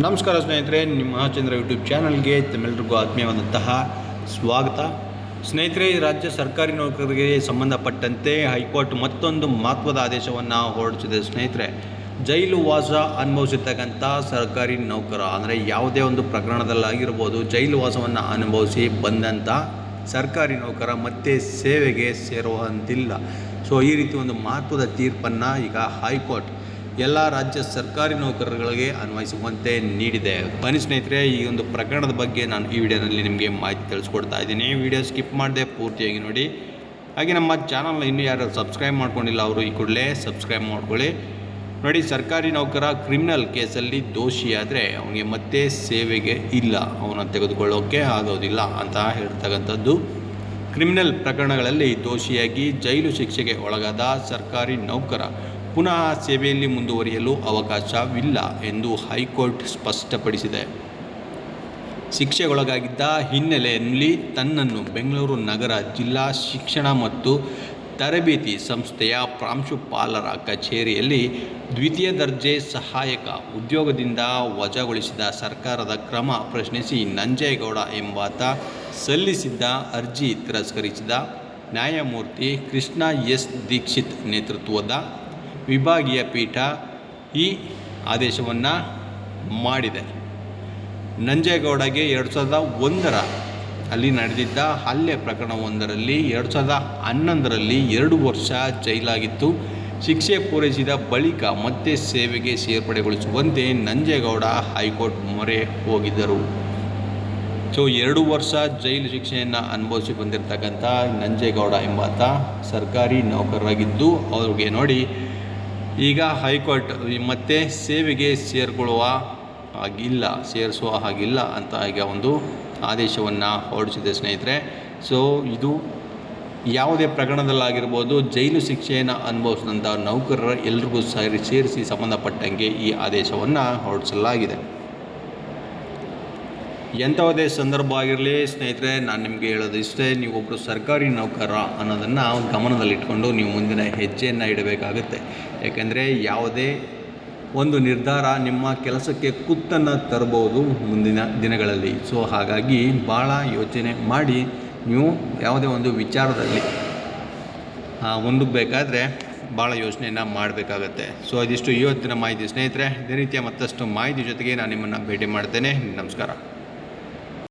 ನಮಸ್ಕಾರ ಸ್ನೇಹಿತರೆ, ನಿಮ್ಮ ಮಹಾಚಂದ್ರ ಯೂಟ್ಯೂಬ್ ಚಾನಲ್ಗೆ ತಮ್ಮೆಲ್ಲರಿಗೂ ಆತ್ಮೀಯವಾದಂತಹ ಸ್ವಾಗತ. ಸ್ನೇಹಿತರೆ ರಾಜ್ಯ ಸರ್ಕಾರಿ ನೌಕರರಿಗೆ ಸಂಬಂಧಪಟ್ಟಂತೆ ಹೈಕೋರ್ಟ್ ಮತ್ತೊಂದು ಮಹತ್ವದ ಆದೇಶವನ್ನು ಹೊರಡಿಸಿದೆ ಸ್ನೇಹಿತರೆ. ಜೈಲು ವಾಸ ಅನುಭವಿಸಿರ್ತಕ್ಕಂಥ ಸರ್ಕಾರಿ ನೌಕರ, ಅಂದರೆ ಯಾವುದೇ ಒಂದು ಪ್ರಕರಣದಲ್ಲಾಗಿರ್ಬೋದು, ಜೈಲು ವಾಸವನ್ನು ಅನುಭವಿಸಿ ಬಂದಂಥ ಸರ್ಕಾರಿ ನೌಕರ ಮತ್ತೆ ಸೇವೆಗೆ ಸೇರುವಂತಿಲ್ಲ. ಸೊ ಈ ರೀತಿ ಒಂದು ಮಹತ್ವದ ತೀರ್ಪನ್ನು ಈಗ ಹೈಕೋರ್ಟ್ ಎಲ್ಲ ರಾಜ್ಯ ಸರ್ಕಾರಿ ನೌಕರರಿಗೆ ಅನ್ವಯಿಸುವಂತೆ ನೀಡಿದೆ. ಬನ್ನಿ ಸ್ನೇಹಿತರೆ, ಈ ಒಂದು ಪ್ರಕರಣದ ಬಗ್ಗೆ ನಾನು ಈ ವಿಡಿಯೋನಲ್ಲಿ ನಿಮಗೆ ಮಾಹಿತಿ ತಿಳಿಸ್ಕೊಡ್ತಾ ಇದ್ದೀನಿ. ವಿಡಿಯೋ ಸ್ಕಿಪ್ ಮಾಡದೆ ಪೂರ್ತಿಯಾಗಿ ನೋಡಿ. ಹಾಗೆ ನಮ್ಮ ಚಾನಲ್ನ ಇನ್ನೂ ಯಾರು ಸಬ್ಸ್ಕ್ರೈಬ್ ಮಾಡ್ಕೊಂಡಿಲ್ಲ, ಅವರು ಈ ಕೂಡಲೇ ಸಬ್ಸ್ಕ್ರೈಬ್ ಮಾಡ್ಕೊಳ್ಳಿ. ನೋಡಿ, ಸರ್ಕಾರಿ ನೌಕರ ಕ್ರಿಮಿನಲ್ ಕೇಸಲ್ಲಿ ದೋಷಿಯಾದರೆ ಅವನಿಗೆ ಮತ್ತೆ ಸೇವೆಗೆ ಇಲ್ಲ. ಅವನ ತೆಗೆದುಕೊಳ್ಳೋಕೆ ಆಗೋದಿಲ್ಲ ಅಂತ ಹೇಳ್ತಕ್ಕಂಥದ್ದು. ಕ್ರಿಮಿನಲ್ ಪ್ರಕರಣಗಳಲ್ಲಿ ದೋಷಿಯಾಗಿ ಜೈಲು ಶಿಕ್ಷೆಗೆ ಒಳಗಾದ ಸರ್ಕಾರಿ ನೌಕರ ಪುನಃ ಸೇವೆಯಲ್ಲಿ ಮುಂದುವರಿಯಲು ಅವಕಾಶವಿಲ್ಲ ಎಂದು ಹೈಕೋರ್ಟ್ ಸ್ಪಷ್ಟಪಡಿಸಿದೆ. ಶಿಕ್ಷೆಗೊಳಗಾಗಿದ್ದ ಹಿನ್ನೆಲೆಯಲ್ಲಿ ತನ್ನನ್ನು ಬೆಂಗಳೂರು ನಗರ ಜಿಲ್ಲಾ ಶಿಕ್ಷಣ ಮತ್ತು ತರಬೇತಿ ಸಂಸ್ಥೆಯ ಪ್ರಾಂಶುಪಾಲರ ಕಚೇರಿಯಲ್ಲಿ ದ್ವಿತೀಯ ದರ್ಜೆ ಸಹಾಯಕ ಉದ್ಯೋಗದಿಂದ ವಜಾಗೊಳಿಸಿದ ಸರ್ಕಾರದ ಕ್ರಮ ಪ್ರಶ್ನಿಸಿ ನಂಜೇಗೌಡ ಎಂಬಾತ ಸಲ್ಲಿಸಿದ್ದ ಅರ್ಜಿ ತಿರಸ್ಕರಿಸಿದ ನ್ಯಾಯಮೂರ್ತಿ ಕೃಷ್ಣ ಎಸ್ ದೀಕ್ಷಿತ್ ನೇತೃತ್ವದ ವಿಭಾಗೀಯ ಪೀಠ ಈ ಆದೇಶವನ್ನು ಮಾಡಿದೆ. ನಂಜೇಗೌಡಗೆ ಎರಡು ಸಾವಿರದ ಒಂದರ ಅಲ್ಲಿ ನಡೆದಿದ್ದ ಹಲ್ಲೆ ಪ್ರಕರಣವೊಂದರಲ್ಲಿ ಎರಡು ಸಾವಿರದ ಹನ್ನೊಂದರಲ್ಲಿ ಎರಡು ವರ್ಷ ಜೈಲಾಗಿತ್ತು. ಶಿಕ್ಷೆ ಪೂರೈಸಿದ ಬಳಿಕ ಮತ್ತೆ ಸೇವೆಗೆ ಸೇರ್ಪಡೆಗೊಳಿಸುವಂತೆ ನಂಜೇಗೌಡ ಹೈಕೋರ್ಟ್ ಮೊರೆ ಹೋಗಿದ್ದರು. ಸೊ, ಎರಡು ವರ್ಷ ಜೈಲು ಶಿಕ್ಷೆಯನ್ನು ಅನುಭವಿಸಿ ಬಂದಿರತಕ್ಕಂಥ ನಂಜೇಗೌಡ ಎಂಬಾತ ಸರ್ಕಾರಿ ನೌಕರರಾಗಿದ್ದು, ಅವ್ರಿಗೆ ನೋಡಿ ಈಗ ಹೈಕೋರ್ಟ್ ಮತ್ತೆ ಸೇವೆಗೆ ಸೇರಿಕೊಳ್ಳುವ ಹಾಗಿಲ್ಲ, ಸೇರಿಸುವ ಹಾಗಿಲ್ಲ ಅಂತ ಈಗ ಒಂದು ಆದೇಶವನ್ನು ಹೊರಡಿಸಿದೆ ಸ್ನೇಹಿತರೆ. ಸೊ ಇದು ಯಾವುದೇ ಪ್ರಕರಣದಲ್ಲಾಗಿರ್ಬೋದು, ಜೈಲು ಶಿಕ್ಷೆಯನ್ನು ಅನುಭವಿಸಿದಂಥ ನೌಕರರ ಎಲ್ರಿಗೂ ಸೇರಿ, ಸೇರಿಸಿ ಸಂಬಂಧಪಟ್ಟಂಗೆ ಈ ಆದೇಶವನ್ನು ಹೊರಡಿಸಲಾಗಿದೆ. ಎಂಥವುದೇ ಸಂದರ್ಭ ಆಗಿರಲಿ, ಸ್ನೇಹಿತರೆ, ನಾನು ನಿಮಗೆ ಹೇಳೋದು ಇಷ್ಟೇ ನೀವೊಬ್ಬರು ಸರ್ಕಾರಿ ನೌಕರ ಅನ್ನೋದನ್ನು ಗಮನದಲ್ಲಿಟ್ಕೊಂಡು ನೀವು ಮುಂದಿನ ಹೆಜ್ಜೆಯನ್ನು ಇಡಬೇಕಾಗುತ್ತೆ. ಯಾಕೆಂದರೆ ಯಾವುದೇ ಒಂದು ನಿರ್ಧಾರ ನಿಮ್ಮ ಕೆಲಸಕ್ಕೆ ಕುತ್ತನ್ನು ತರಬಹುದು ಮುಂದಿನ ದಿನಗಳಲ್ಲಿ. ಸೊ, ಹಾಗಾಗಿ ಭಾಳ ಯೋಚನೆ ಮಾಡಿ ನೀವು ಯಾವುದೇ ಒಂದು ವಿಚಾರದಲ್ಲಿ ಮುಂದಬೇಕಾದ್ರೆ ಭಾಳ ಯೋಚನೆಯನ್ನು ಮಾಡಬೇಕಾಗತ್ತೆ. ಸೊ ಅದಿಷ್ಟು ಇವತ್ತಿನ ಮಾಹಿತಿ ಸ್ನೇಹಿತರೆ. ಇದೇ ರೀತಿಯ ಮತ್ತಷ್ಟು ಮಾಹಿತಿ ಜೊತೆಗೆ ನಾನು ನಿಮ್ಮನ್ನು ಭೇಟಿ ಮಾಡ್ತೇನೆ. ನಮಸ್ಕಾರ.